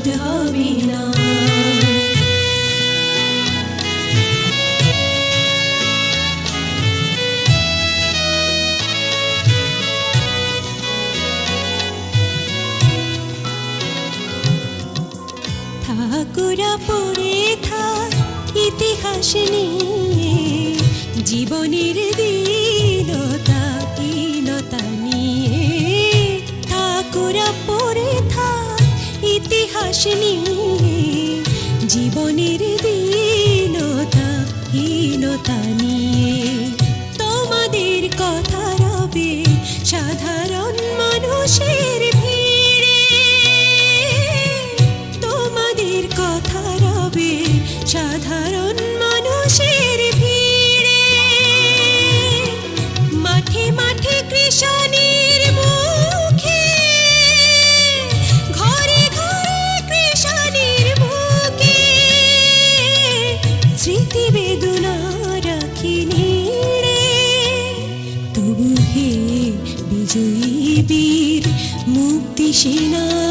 丢 স্মৃতি বেদনা রাখিনি তবু হে বিজয়ী বীর মুক্তি সেনা